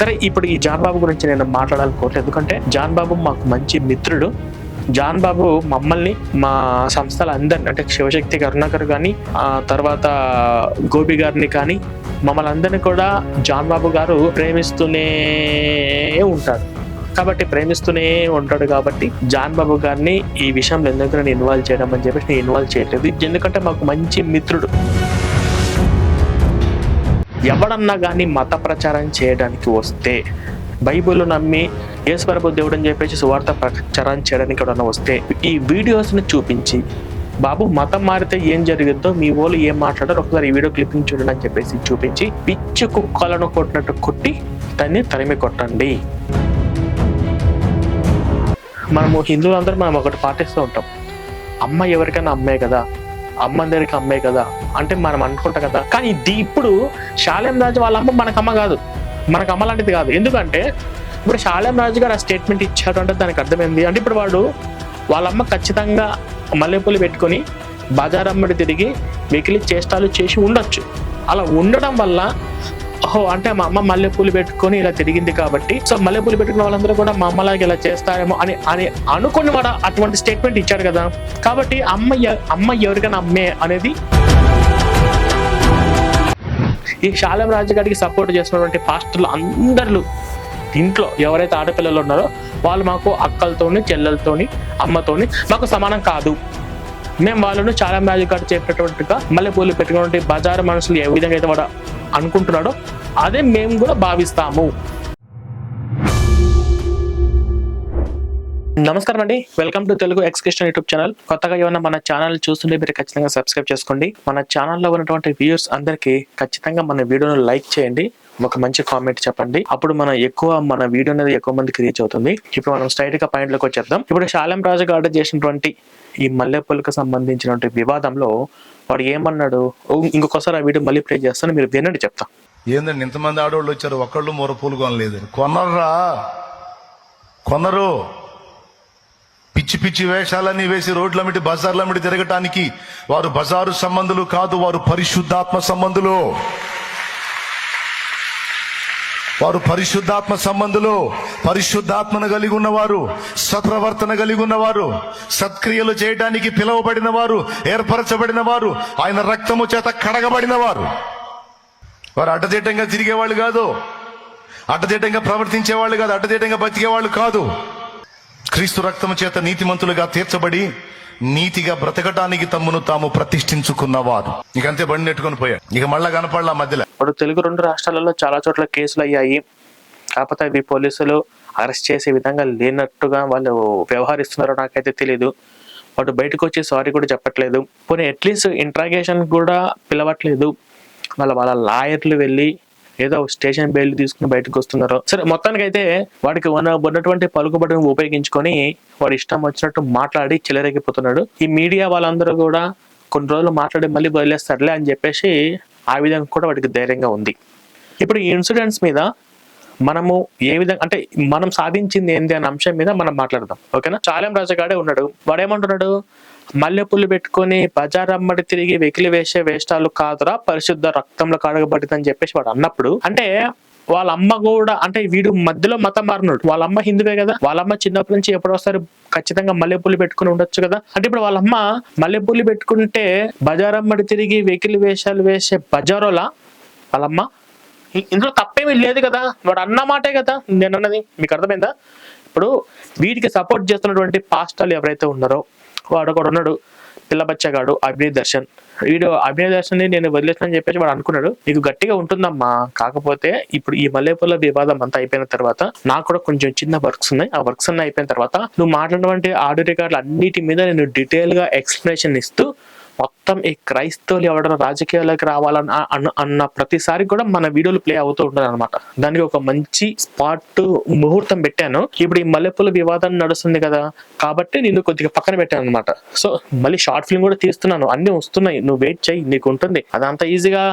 సరే ఇప్పుడు ఈ జాన్ బాబు గురించి నేను మాట్లాడాలనుకోవట్లేదు. ఎందుకంటే జాన్ బాబు మాకు మంచి మిత్రుడు. జాన్ బాబు మమ్మల్ని మా సంస్థల అందరిని అంటే శివశక్తి కరుణాకర్ కానీ ఆ తర్వాత గోపి గారిని కానీ మమ్మల్ని అందరినీ కూడా జాన్ బాబు గారు ప్రేమిస్తూనే ఉంటారు. కాబట్టి ప్రేమిస్తూనే ఉంటాడు కాబట్టి జాన్ బాబు గారిని ఈ విషయంలో ఎందుకు నేను ఇన్వాల్వ్ చేయడం అని చెప్పేసి నేను ఇన్వాల్వ్ చేయట్లేదు. ఎందుకంటే మాకు మంచి మిత్రుడు. ఎవడన్నా కానీ మత ప్రచారం చేయడానికి వస్తే బైబిల్ నమ్మి ఈశ్వరపు దేవుడు అని చెప్పేసి సువార్త ప్రచారం చేయడానికి ఎవడన్నా వస్తే ఈ వీడియోస్ని చూపించి బాబు మతం మారితే ఏం జరిగిద్దో మీ వాళ్ళు ఏం మాట్లాడారో ఒకసారి ఈ వీడియో క్లిప్పింగ్ చూడండి అని చెప్పేసి చూపించి పిచ్చి కుక్కలను కొట్టినట్టు కొట్టి దాన్ని తరిమి కొట్టండి. మనము హిందువులందరూ మనం ఒకటి పాటిస్తూ ఉంటాం. అమ్మ ఎవరికైనా అమ్మే కదా. అమ్మందరికి అమ్మే కదా అంటే మనం అనుకుంటాం కదా. కానీ ఇది ఇప్పుడు శాలేం రాజు వాళ్ళ అమ్మ మనకు అమ్మ కాదు. మనకు అమ్మ లాంటిది కాదు. ఎందుకంటే ఇప్పుడు శాలెం రాజు గారు ఆ స్టేట్మెంట్ ఇచ్చాడు అంటే దానికి అర్థమైంది. అంటే ఇప్పుడు వాడు వాళ్ళమ్మ ఖచ్చితంగా మల్లెపూలు పెట్టుకొని బజారమ్మడి తిరిగి మిగిలి చేష్టాలు చేసి ఉండొచ్చు. అలా ఉండడం వల్ల ఓహో అంటే మా అమ్మ మల్లెపూలు పెట్టుకొని ఇలా తిరిగింది కాబట్టి సో మల్లెపూలు పెట్టుకున్న వాళ్ళందరూ కూడా మా అమ్మలాగా ఇలా చేస్తారేమో అని అని అనుకుని వాడు అటువంటి స్టేట్మెంట్ ఇచ్చాడు కదా. కాబట్టి అమ్మ అమ్మ ఎవరికైనా అమ్మే అనేది ఈ శాలం రాజు గారికి సపోర్ట్ చేస్తున్నటువంటి పాస్టర్లు అందరూ ఇంట్లో ఎవరైతే ఆడపిల్లలు ఉన్నారో వాళ్ళు మాకు అక్కలతోని చెల్లెలతోని అమ్మతోని మాకు సమానం కాదు. మేము వాళ్ళను చాలా రాజు గారు చెప్పినట్టుగా మల్లెపూలు పెట్టుకున్నటువంటి బజారు మనుషులు ఏ విధంగా అయితే వాడు అనుకుంటున్నాడో అదే మేము కూడా భావిస్తాము. నమస్కారం అండి. వెల్కమ్ టు తెలుగు ఎక్స్క్రిషన్ యూట్యూబ్ ఛానల్ కొత్తగా ఏమైనా మన ఛానల్ చూస్తుంటే మీరు ఖచ్చితంగా సబ్స్క్రైబ్ చేసుకోండి. మన ఛానల్లో ఉన్నటువంటి వ్యూయర్స్ అందరికీ ఖచ్చితంగా మన వీడియోను లైక్ చేయండి. ఒక మంచి కామెంట్ చెప్పండి. అప్పుడు మనం ఎక్కువ మన వీడియో అనేది ఎక్కువ మందికి రీచ్ అవుతుంది. ఇప్పుడు మనం స్ట్రైట్గా పాయింట్లోకి వచ్చేద్దాం. ఇప్పుడు శాలం రాజు ఆర్డర్ చేసినటువంటి ఈ మల్లెపూలకు సంబంధించినటువంటి వివాదంలో వాడు ఏమన్నాడు? ఇంకొకసారి ఆ వీడియో మళ్ళీ ప్లే చేస్తాను. మీరు వినండి చెప్తా. ఏందండి ఇంతమంది ఆడవాళ్ళు వచ్చారు. ఒక్కళ్ళు మూర పూలు కొనలేదు. కొనర్రా? కొనరు. పిచ్చి పిచ్చి వేషాలన్నీ వేసి రోడ్ల మీటి బజార్ల మీద తిరగటానికి వారు బజారు సంబంధులు కాదు వారు పరిశుద్ధాత్మ సంబంధులు. వారు పరిశుద్ధాత్మ సంబంధులు పరిశుద్ధాత్మను కలిగి ఉన్నవారు సత్ప్రవర్తన కలిగి ఉన్నవారు సత్క్రియలు చేయడానికి పిలువబడిన వారు ఏర్పరచబడిన వారు ఆయన రక్తము చేత కడగబడిన వారు వారు అడ్డదిడ్డంగా తిరిగేవాళ్ళు కాదు. అడ్డదిడ్డంగా ప్రవర్తించేవాళ్ళు కాదు. అడ్డదిడ్డంగా బతికేవాళ్ళు కాదు. క్రీస్తు రక్తము చేత నీతిమంతులుగా తీర్చబడి నీతిగా బ్రతకటానికి తమ్మును తాము ప్రతిష్ఠించుకున్నవారు ఇక అంతే బండి నెట్టుకొని పోయాడు ఇక మళ్ళా కనపడలా మధ్యలో. ఇప్పుడు తెలుగు రెండు రాష్ట్రాలలో చాలా చోట్ల కేసులు అయ్యాయి. కాకపోతే అవి పోలీసులు అరెస్ట్ చేసే విధంగా లేనట్టుగా వాళ్ళు వ్యవహరిస్తున్నారో నాకైతే తెలియదు వాడు బయటకు వచ్చి సారీ కూడా చెప్పట్లేదు. పోనీ అట్లీస్ట్ ఇంట్రాగేషన్ కూడా పిలవట్లేదు. వాళ్ళ వాళ్ళ లాయర్లు వెళ్ళి ఏదో స్టేషన్ బెయిల్ తీసుకుని బయటకు వస్తున్నారు. సరే మొత్తానికి అయితే వాడికి ఉన్నటువంటి పలుకుబడిని ఉపయోగించుకొని వాడు ఇష్టం వచ్చినట్టు మాట్లాడి చెలరేగిపోతున్నాడు. ఈ మీడియా వాళ్ళందరూ కూడా కొన్ని రోజులు మాట్లాడి మళ్ళీ వదిలేస్తారులే అని చెప్పేసి ఆ విధంగా కూడా వాడికి ధైర్యంగా ఉంది. ఇప్పుడు ఈ ఇన్సిడెంట్స్ మీద మనము ఏ విధంగా అంటే మనం సాధించింది ఏంది అనే అంశం మీద మనం మాట్లాడదాం. ఓకేనా? చాలం రాజగాడే ఉన్నాడు. వాడేమంటున్నాడు? మల్లెపూలు పెట్టుకొని బజార్ అమ్మడి తిరిగి వెకిలి వేసే వేష్టాలు కాదురా పరిశుద్ధ రక్తంలో కడగబడిందని చెప్పేసి వాడు అన్నప్పుడు అంటే వాళ్ళ అమ్మ కూడా అంటే వీడు మధ్యలో మతం మారినాడు. వాళ్ళ అమ్మ హిందువే కదా. వాళ్ళ అమ్మ చిన్నప్పటి నుంచి ఎప్పుడు వస్తారు ఖచ్చితంగా మల్లెపూలు పెట్టుకుని ఉండొచ్చు కదా. అంటే ఇప్పుడు వాళ్ళ అమ్మ మల్లెపూలు పెట్టుకుంటే బజారమ్మడి తిరిగి వెకిలి వేషాలు వేసే బజారోలా వాళ్ళమ్మ? ఇందులో తప్పేమీ లేదు కదా. వాడు అన్న మాటే కదా. నేను అన్నది మీకు అర్థమైందా? ఇప్పుడు వీటికి సపోర్ట్ చేస్తున్నటువంటి పాస్టర్లు ఎవరైతే ఉన్నారో వాడు ఒకడు ఉన్నాడు పిల్ల బచ్చగాడు అభినయ్ దర్శన్. వీడు అభినయ్ దర్శన్ నేను వదిలేస్తానని చెప్పేసి వాడు అనుకున్నాడు. నీకు గట్టిగా ఉంటుందమ్మా. కాకపోతే ఇప్పుడు ఈ మల్లెపూల వివాదం అంతా అయిపోయిన తర్వాత నాకు కూడా కొంచెం చిన్న వర్క్స్ ఉన్నాయి. ఆ వర్క్స్ అన్ని అయిపోయిన తర్వాత నువ్వు మాట్లాడినటువంటి ఆడియో రికార్డులు అన్నిటి మీద నేను డీటెయిల్గా ఎక్స్ప్లెనేషన్ ఇస్తూ మొత్తం ఈ క్రైస్తవులు ఎవరైనా రాజకీయాల్లోకి రావాలని అన్న అన్న ప్రతిసారి కూడా మన వీడియోలు ప్లే అవుతూ ఉంటుంది అనమాట దానికి ఒక మంచి స్పాట్ ముహూర్తం పెట్టాను. ఇప్పుడు ఈ మల్లెపూల వివాదం నడుస్తుంది కదా కాబట్టి నేను కొద్దిగా పక్కన పెట్టాను అనమాట సో మళ్ళీ షార్ట్ ఫిల్మ్ కూడా తీస్తున్నాను. అన్ని వస్తున్నాయి. నువ్వు వెయిట్ చేయి నీకు ఉంటుంది. అదంత ఈజీగా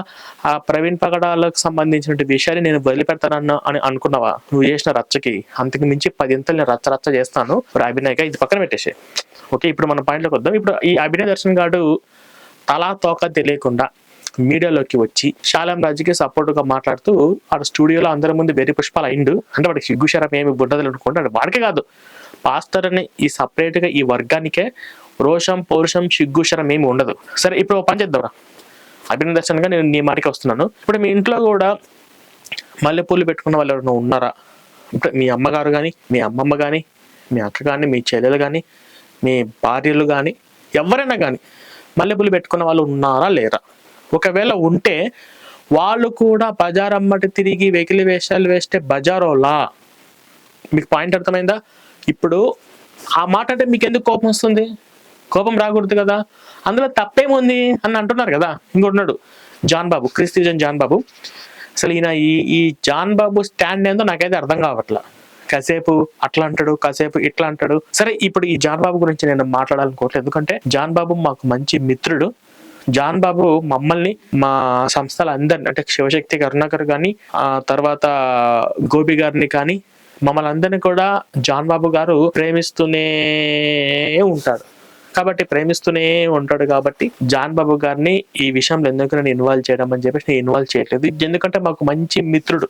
ఆ ప్రవీణ్ పగడాలకు సంబంధించిన విషయాన్ని నేను వదిలిపెడతానన్న అని అనుకున్నావా? నువ్వు చేసిన రచ్చకి. అంతకు మించి పదింతలు నేను రచ్చ రచ్చ చేస్తాను. ఇప్పుడు అభినయ్గా ఇది పక్కన పెట్టేసి ఓకే ఇప్పుడు మన పాయింట్లోకి వద్దాం. ఇప్పుడు ఈ అభినయ దర్శన్ గారు తలా తోక తెలియకుండా మీడియాలోకి వచ్చి శాలం రాజుకి సపోర్ట్గా మాట్లాడుతూ ఆడ స్టూడియోలో అందరి ముందు వెర్రి పుష్పాలు అయిండు. అంటే వాడికి సిగ్గు శరం ఏమి బుడ్డదలు అనుకుంటాడు వాడికే కాదు. పాస్టర్ అని ఈ సపరేట్గా ఈ వర్గానికే రోషం పౌరుషం సిగ్గు శరం ఏమి ఉండదు. సరే ఇప్పుడు పని చేద్దాం అభినందర్శనంగా నేను నీ మాటకి వస్తున్నాను. ఇప్పుడు మీ ఇంట్లో కూడా మల్లెపూలు పెట్టుకున్న వాళ్ళు ఎవరైనా ఉన్నారా? ఇప్పుడు మీ అమ్మగారు కానీ మీ అమ్మమ్మ కానీ మీ అక్క కానీ మీ చెల్లెలు కానీ మీ భార్యలు కానీ ఎవరైనా కానీ మల్లెపూలు పెట్టుకున్న వాళ్ళు ఉన్నారా లేరా? ఒకవేళ ఉంటే వాళ్ళు కూడా బజార్ అమ్మటి తిరిగి వెకిలి వేషాలు వేస్తే బజారోలా? మీకు పాయింట్ అర్థమైందా? ఇప్పుడు ఆ మాట అంటే మీకు ఎందుకు కోపం వస్తుంది? కోపం రాకూడదు కదా. అందులో తప్పేముంది అని అంటున్నారు కదా. ఇంకొంటున్నాడు John Babu Christian John Babu. అసలు ఈయన ఈ ఈ జాన్ బాబు స్టాండ్ ఏందో నాకైతే అర్థం కావట్లా. కాసేపు అట్లా అంటాడు కాసేపు ఇట్లా అంటాడు సరే ఇప్పుడు ఈ జాన్ బాబు గురించి నేను మాట్లాడాలనుకోవట్లేదు. ఎందుకంటే జాన్ బాబు మాకు మంచి మిత్రుడు. జాన్ బాబు మమ్మల్ని మా సంస్థల అందరిని అంటే శివశక్తి కరుణాకర్ కానీ ఆ తర్వాత గోపి గారిని కానీ మమ్మల్ని అందరినీ కూడా జాన్ బాబు గారు ప్రేమిస్తూనే ఉంటారు. కాబట్టి ప్రేమిస్తూనే ఉంటాడు కాబట్టి జాన్ బాబు గారిని ఈ విషయంలో ఎందుకు నేను ఇన్వాల్వ్ చేయడం అని చెప్పేసి నేను ఇన్వాల్వ్ చేయట్లేదు. ఎందుకంటే మాకు మంచి మిత్రుడు.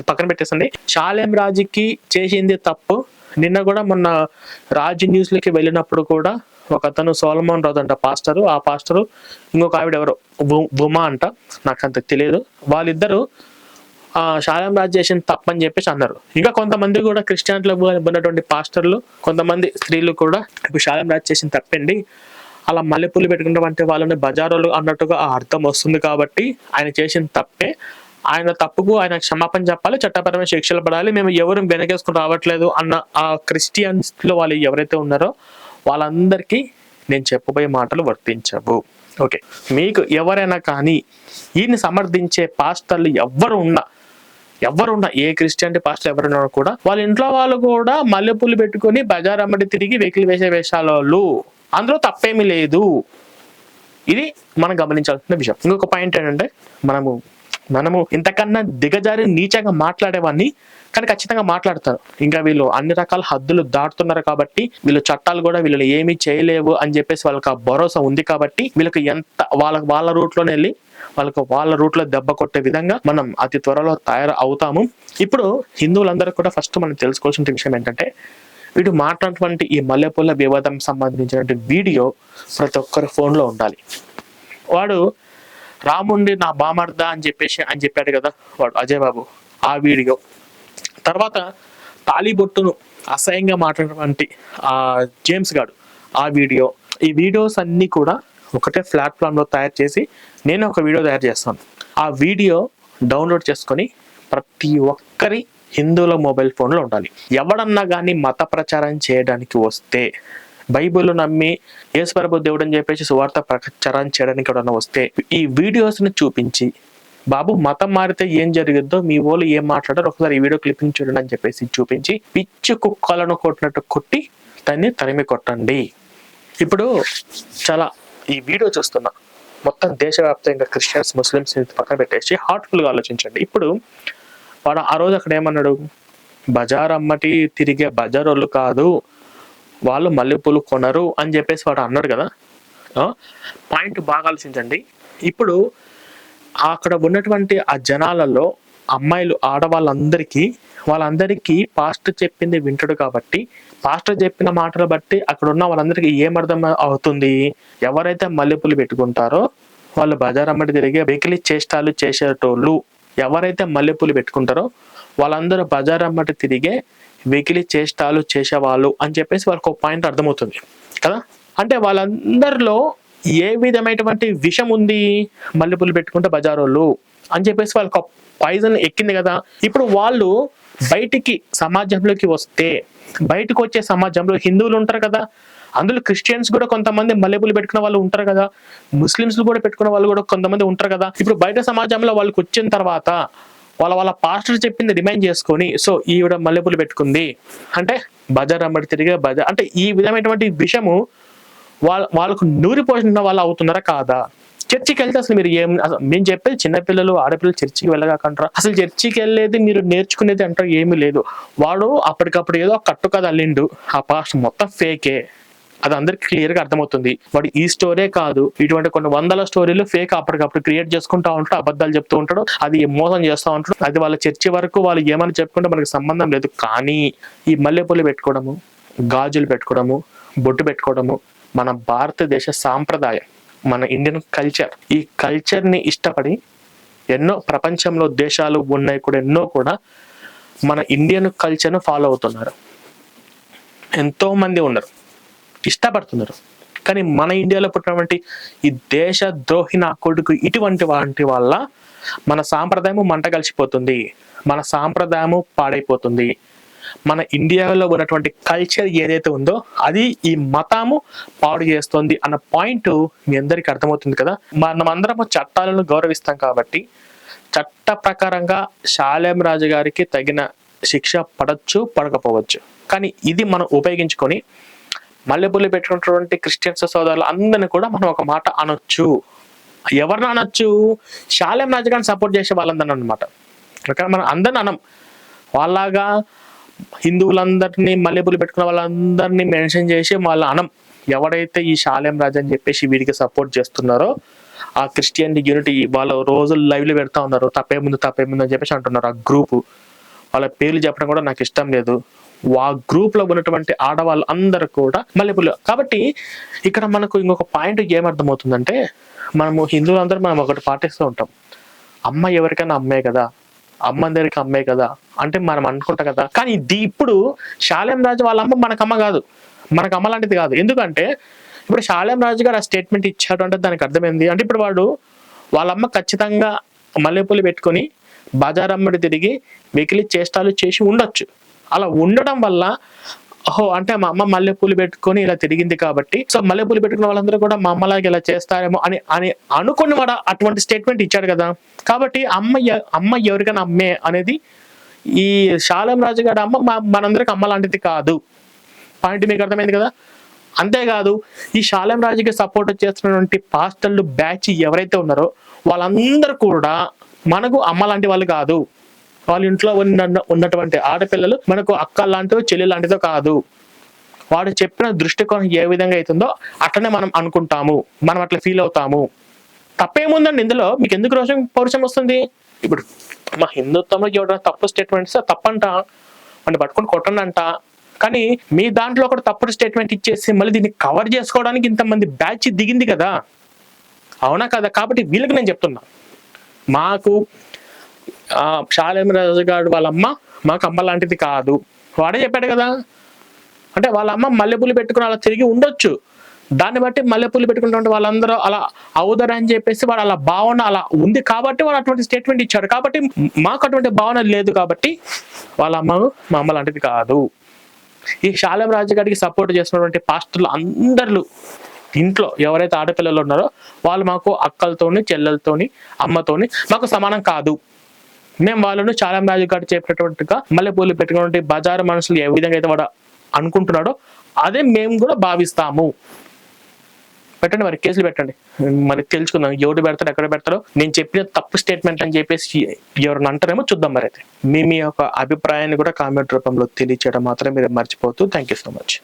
పక్కన పెట్టేసండి. షాలేం రాజుకి చేసింది తప్పు. నిన్న కూడా మొన్న రాజు న్యూస్లోకి వెళ్ళినప్పుడు కూడా ఒక అతను సోలమోన్ రాజు అంట పాస్టరు. ఆ పాస్టరు ఇంకొక ఆవిడ ఎవరు? బు- అంట. నాకు అంత తెలియదు. వాళ్ళిద్దరు శాలం రాజ్ చేసిన తప్పని చెప్పేసి అన్నారు. ఇంకా కొంతమంది కూడా క్రిస్టియానిటీలో ఉన్నటువంటి పాస్టర్లు కొంతమంది స్త్రీలు కూడా ఇప్పుడు శాలం రాజు చేసిన తప్పండి. అలా మల్లెపూలు పెట్టుకుంటామంటే వాళ్ళని బజారులు అన్నట్టుగా ఆ అర్థం వస్తుంది కాబట్టి ఆయన చేసిన తప్పే. ఆయన తప్పుకు ఆయన క్షమాపణ చెప్పాలి చట్టపరమైన శిక్షలు పడాలి మేము ఎవరు వెనకేసుకుని రావట్లేదు అన్న ఆ క్రిస్టియన్స్లో వాళ్ళు ఎవరైతే ఉన్నారో వాళ్ళందరికీ నేను చెప్పబోయే మాటలు వర్తించవు. ఓకే. మీకు ఎవరైనా కానీ ఈయన్ని సమర్థించే పాస్టర్లు ఎవ్వరు ఉన్నా ఎవరున్నా ఏ క్రిస్టియన్ పాస్టర్ ఎవరున్నా కూడా వాళ్ళ ఇంట్లో వాళ్ళు కూడా మల్లెపూలు పెట్టుకొని బజార్ అమ్మడి తిరిగి వెకిలి వేసే వేషాల వాళ్ళు. అందులో తప్పేమీ లేదు. ఇది మనం గమనించాల్సిన విషయం. ఇంకొక పాయింట్ ఏంటంటే మనము మనము ఇంతకన్నా దిగజారి నీచంగా మాట్లాడేవాడిని కానీ ఖచ్చితంగా మాట్లాడతారు. ఇంకా వీళ్ళు అన్ని రకాల హద్దులు దాటుతున్నారు కాబట్టి వీళ్ళు చట్టాలు కూడా వీళ్ళు ఏమీ చేయలేవు అని చెప్పేసి వాళ్ళకి ఆ భరోసా ఉంది కాబట్టి వీళ్ళకి ఎంత వాళ్ళ వాళ్ళ రూట్లోనే వెళ్ళి వాళ్ళకు వాళ్ళ రూట్లో దెబ్బ కొట్టే విధంగా మనం అతి త్వరలో తయారు అవుతాము ఇప్పుడు హిందువులందరూ కూడా ఫస్ట్ మనం తెలుసుకోవాల్సిన విషయం ఏంటంటే వీడు మాట్లాడినటువంటి ఈ మల్లెపూల వివాదం సంబంధించినటువంటి వీడియో ప్రతి ఒక్కరి ఫోన్లో ఉండాలి. వాడు రాముండి నా బామర్దా అని చెప్పేసి అని చెప్పాడు కదా వాడు అజయ్ బాబు ఆ వీడియో. తర్వాత తాలిబొట్టును అసహ్యంగా మాట్లాడినటువంటి ఆ జేమ్స్ గాడు ఆ వీడియో. ఈ వీడియోస్ అన్ని కూడా ఒకటే ప్లాట్ఫామ్లో తయారు చేసి నేను ఒక వీడియో తయారు చేస్తాను. ఆ వీడియో డౌన్లోడ్ చేసుకొని ప్రతి ఒక్కరి హిందువుల మొబైల్ ఫోన్లో ఉండాలి. ఎవడన్నా కానీ మత ప్రచారం చేయడానికి వస్తే బైబిల్ నమ్మి యేసుప్రభు దేవుడు అని చెప్పేసి సువార్త ప్రచారం చేయడానికి ఎవడన్నా వస్తే ఈ వీడియోస్ని చూపించి బాబు మతం మారితే ఏం జరిగిద్దో మీ వాళ్ళు ఏం మాట్లాడారు ఒకసారి ఈ వీడియో క్లిప్పింగ్ చూడండి అని చెప్పేసి చూపించి పిచ్చి కుక్కలను కొట్టినట్టు కొట్టి దాన్ని తరిమి కొట్టండి. ఇప్పుడు చాలా ఈ వీడియో చూస్తున్నా. మొత్తం దేశవ్యాప్తంగా క్రిస్టియన్స్ ముస్లిమ్స్ పక్కన పెట్టేసి హార్ట్ఫుల్గా ఆలోచించండి. ఇప్పుడు వాడు ఆ రోజు అక్కడ ఏమన్నాడు? బజార్ అమ్మటి తిరిగే బజార్ వాళ్ళు కాదు. వాళ్ళు మల్లెపూలు కొనరు అని చెప్పేసి వాడు అన్నారు కదా. పాయింట్ బాగా ఆలోచించండి. ఇప్పుడు అక్కడ ఉన్నటువంటి ఆ జనాలలో అమ్మాయిలు ఆడవాళ్ళందరికీ వాళ్ళందరికీ పాస్టర్ చెప్పింది వింటాడు కాబట్టి పాస్టర్ చెప్పిన మాటలు బట్టి అక్కడ ఉన్న వాళ్ళందరికీ ఏమర్థం అవుతుంది? ఎవరైతే మల్లెపూలు పెట్టుకుంటారో వాళ్ళు బజార్ అమ్మడి తిరిగే వెకిలి చేష్టాలు చేసేటోళ్ళు ఎవరైతే మల్లెపూలు పెట్టుకుంటారో వాళ్ళందరూ బజార్ అమ్మటి తిరిగే వెకిలి చేష్టాలు చేసేవాళ్ళు అని చెప్పేసి వాళ్ళకి ఒక పాయింట్ అర్థమవుతుంది కదా? అంటే వాళ్ళందరిలో ఏ విధమైనటువంటి విషం ఉంది? మల్లెపూలు పెట్టుకుంటే బజారోళ్ళు అని చెప్పేసి వాళ్ళకి ఒక పాయిజన్ ఎక్కింది కదా? ఇప్పుడు వాళ్ళు బయటికి సమాజంలోకి వస్తే బయటకు వచ్చే సమాజంలో హిందువులు ఉంటారు కదా? అందులో క్రిస్టియన్స్ కూడా కొంతమంది మల్లెపూలు పెట్టుకున్న వాళ్ళు ఉంటారు కదా? ముస్లిమ్స్ కూడా పెట్టుకున్న వాళ్ళు కూడా కొంతమంది ఉంటారు కదా? ఇప్పుడు బయట సమాజంలో వాళ్ళకి వచ్చిన తర్వాత వాళ్ళ వాళ్ళ పాస్టర్ చెప్పింది రిమైండ్ చేసుకొని సో ఈవిడ మల్లెపూలు పెట్టుకుంది. అంటే బజార్ అమ్మడి తిరిగే బజార్ అంటే ఈ విధమైనటువంటి విషము వాళ్ళ వాళ్ళకు నూరి పోషణ వాళ్ళు అవుతున్నారా కాదా? చర్చికి వెళ్తే అసలు మీరు ఏం అసలు మేము చెప్పేది చిన్నపిల్లలు ఆడపిల్లలు చర్చికి వెళ్ళగాకంటారా? అసలు చర్చికి వెళ్ళేది మీరు నేర్చుకునేది అంటారు ఏమీ లేదు. వాడు అప్పటికప్పుడు ఏదో కట్టు కథ అల్లిండు. ఆ పాస్ట్ మొత్తం ఫేకే అది అందరికి క్లియర్గా అర్థమవుతుంది. వాడు ఈ స్టోరీ కాదు ఇటువంటి కొన్ని వందల స్టోరీలు ఫేక్ అప్పటికప్పుడు క్రియేట్ చేసుకుంటా ఉంటాడు అబద్ధాలు చెప్తూ ఉంటాడు అది మోసం చేస్తూ ఉంటాడు. అది వాళ్ళ చర్చి వరకు వాళ్ళు ఏమని చెప్పుకుంటే మనకి సంబంధం లేదు. కానీ ఈ మల్లెపూలు పెట్టుకోవడము గాజులు పెట్టుకోవడము బొట్టు పెట్టుకోవడము మన భారతదేశ సాంప్రదాయం మన ఇండియన్ కల్చర్ ఈ కల్చర్ని ఇష్టపడి ఎన్నో ప్రపంచంలో దేశాలు ఉన్నాయి కూడా ఎన్నో కూడా మన ఇండియన్ కల్చర్ను ఫాలో అవుతున్నారు. ఎంతో మంది ఉన్నారు. ఇష్టపడుతున్నారు. కానీ మన ఇండియాలో పుట్టినటువంటి ఈ దేశ ద్రోహి నా కొడుకు ఇటువంటి వాటి వల్ల మన సాంప్రదాయము మంట కలిసిపోతుంది. మన సాంప్రదాయము పాడైపోతుంది. మన ఇండియాలో ఉన్నటువంటి కల్చర్ ఏదైతే ఉందో అది ఈ మతము పాడు చేస్తుంది అన్న పాయింట్ మీ అందరికీ అర్థమవుతుంది కదా. మనమందరము చట్టాలను గౌరవిస్తాం కాబట్టి చట్ట ప్రకారంగా శాలేం రాజు గారికి తగిన శిక్ష పడచ్చు పడకపోవచ్చు. కానీ ఇది మనం ఉపయోగించుకొని మల్లెపూలు పెట్టుకున్నటువంటి క్రిస్టియన్స్ సోదరులు అందరిని కూడా మనం ఒక మాట అనొచ్చు. ఎవరిని అనొచ్చు? శాలెం రాజగాన్ని సపోర్ట్ చేసే వాళ్ళందరిని అనమాట ఇక్కడ మనం అందరిని అనం. వాళ్ళగా హిందువులందరినీ మల్లెపూలు పెట్టుకున్న వాళ్ళందరినీ మెన్షన్ చేసి వాళ్ళ అనం. ఎవడైతే ఈ శాలేం రాజు అని చెప్పేసి వీడికి సపోర్ట్ చేస్తున్నారో ఆ క్రిస్టియన్ యూనిటీ వాళ్ళ రోజులు లైవ్లు పెడతా ఉన్నారు. తప్పే ముందు తప్పే ముందు అని చెప్పేసి అంటున్నారు ఆ గ్రూపు వాళ్ళ పేర్లు చెప్పడం కూడా నాకు ఇష్టం లేదు. ఆ గ్రూప్లో ఉన్నటువంటి ఆడవాళ్ళు అందరూ కూడా మల్లెపూలు. కాబట్టి ఇక్కడ మనకు ఇంకొక పాయింట్ ఏమర్థమవుతుందంటే మనము హిందువులందరూ మనం ఒకటి పాటిస్తూ ఉంటాం. అమ్మ ఎవరికైనా అమ్మే కదా అమ్మ అందరికి అమ్మే కదా అంటే మనం అనుకుంటాం కదా. కానీ ఇది ఇప్పుడు శాలేం రాజు వాళ్ళ అమ్మ మనకు అమ్మ కాదు. మనకు అమ్మ లాంటిది కాదు. ఎందుకంటే ఇప్పుడు శాలేం రాజు గారు ఆ స్టేట్మెంట్ ఇచ్చాడు అంటే దానికి అర్థమైంది. అంటే ఇప్పుడు వాడు వాళ్ళ అమ్మ ఖచ్చితంగా మల్లెపూలు పెట్టుకొని బజారమ్మడి తిరిగి వెకిలి చేష్టాలు చేసి ఉండొచ్చు. అలా ఉండడం వల్ల ఓహో అంటే మా అమ్మ మల్లెపూలు పెట్టుకొని ఇలా తిరిగింది కాబట్టి సో మల్లెపూలు పెట్టుకున్న వాళ్ళందరూ కూడా మా అమ్మలాగా ఇలా చేస్తారేమో అని అని అనుకుని వాడు అటువంటి స్టేట్మెంట్ ఇచ్చాడు కదా. కాబట్టి అమ్మ అమ్మ ఎవరికైనా అమ్మే అనేది ఈ శాలం రాజు గారి అమ్మ మనందరికి అమ్మ లాంటిది కాదు. పాయింట్ మీకు అర్థమైంది కదా? అంతేకాదు ఈ శాలెం రాజుకి సపోర్ట్ చేస్తున్నటువంటి పాస్టర్లు బ్యాచ్ ఎవరైతే ఉన్నారో వాళ్ళందరూ కూడా మనకు అమ్మ లాంటి వాళ్ళు కాదు. వాళ్ళ ఇంట్లో ఉన్న ఉన్నటువంటి ఆడపిల్లలు మనకు అక్క లాంటిదో చెల్లి లాంటిదో కాదు. వాడు చెప్పిన దృష్టికోణం ఏ విధంగా అవుతుందో అట్లనే మనం అనుకుంటాము. మనం అట్లా ఫీల్ అవుతాము. తప్పేముందండి ఇందులో? మీకు ఎందుకు రోషం పౌరుషం వస్తుంది? ఇప్పుడు మా హిందుత్వంలోకి ఎవరైనా తప్పు స్టేట్మెంట్స్ తప్పంట. వాడిని పట్టుకొని కొట్టనంట. కానీ మీ దాంట్లో ఒకటి తప్పుడు స్టేట్మెంట్ ఇచ్చేసి మళ్ళీ దీన్ని కవర్ చేసుకోవడానికి ఇంతమంది బ్యాచ్ దిగింది కదా. అవునా కదా? కాబట్టి వీళ్ళకి నేను చెప్తున్నా. మాకు ఆ రాజుగాడు వాళ్ళమ్మ వాళ్ళ అమ్మ మాకు అమ్మ లాంటిది కాదు. వాడే చెప్పాడు కదా. అంటే వాళ్ళ అమ్మ మల్లెపూలు పెట్టుకుని అలా తిరిగి ఉండొచ్చు. దాన్ని బట్టి మల్లెపూలు పెట్టుకున్నటువంటి వాళ్ళందరూ అలా అవుదరు అని చెప్పేసి వాడు అలా భావన అలా ఉంది కాబట్టి వాడు అటువంటి స్టేట్మెంట్ ఇచ్చాడు. కాబట్టి మాకు అటువంటి భావన లేదు కాబట్టి వాళ్ళ అమ్మ మా అమ్మ లాంటిది కాదు. ఈ శాలం రాజు గారికి సపోర్ట్ చేసినటువంటి పాస్టర్లు అందరు ఇంట్లో ఎవరైతే ఆడపిల్లలు ఉన్నారో వాళ్ళు మాకు అక్కలతోని చెల్లెలతోని అమ్మతోని మాకు సమానం కాదు. మేము వాళ్ళను చాలా మ్యాజిక్ గారు చెప్పినట్టుగా మల్లెపూలు పెట్టుకున్నటువంటి బజారు మనుషులు ఏ విధంగా అయితే వాడు అనుకుంటున్నాడో అదే మేము కూడా భావిస్తాము. పెట్టండి మరి కేసులు పెట్టండి. మరి తెలుసుకుందాం ఎవరు పెడతారు ఎక్కడ పెడతారో. నేను చెప్పిన తప్పు స్టేట్మెంట్ అని చెప్పేసి ఎవరిని అంటారేమో చూద్దాం మరి అయితే. మీ మీ యొక్క అభిప్రాయాన్ని కూడా కామెంట్ రూపంలో తెలియచేయడం మాత్రం మీరు మర్చిపోతూ థ్యాంక్ యూ సో మచ్